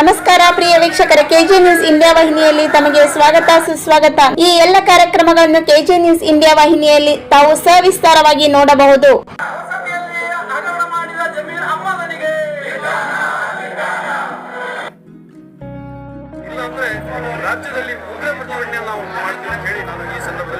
ನಮಸ್ಕಾರ, ಪ್ರಿಯ ವೀಕ್ಷಕರ. KG news India ವಾಹಿನಿಯಲ್ಲಿ ತಮಗೆ ಸ್ವಾಗತ, ಸುಸ್ವಾಗತ. ಈ ಎಲ್ಲ ಕಾರ್ಯಕ್ರಮಗಳನ್ನು ಕೆಜಿ ನ್ಯೂಸ್ ಇಂಡಿಯಾ ವಾಹಿನಿಯಲ್ಲಿ ತಾವು ಸವಿಸ್ತಾರವಾಗಿ ನೋಡಬಹುದು. ರಾಜ್ಯದಲ್ಲಿ ಉಗ್ರ ಪ್ರತಿಭಟನೆ ನಾವು ಮಾಡ್ತೀವಿ ಹೇಳಿ ನಾನು ಈ ಸಂದರ್ಭದಲ್ಲಿ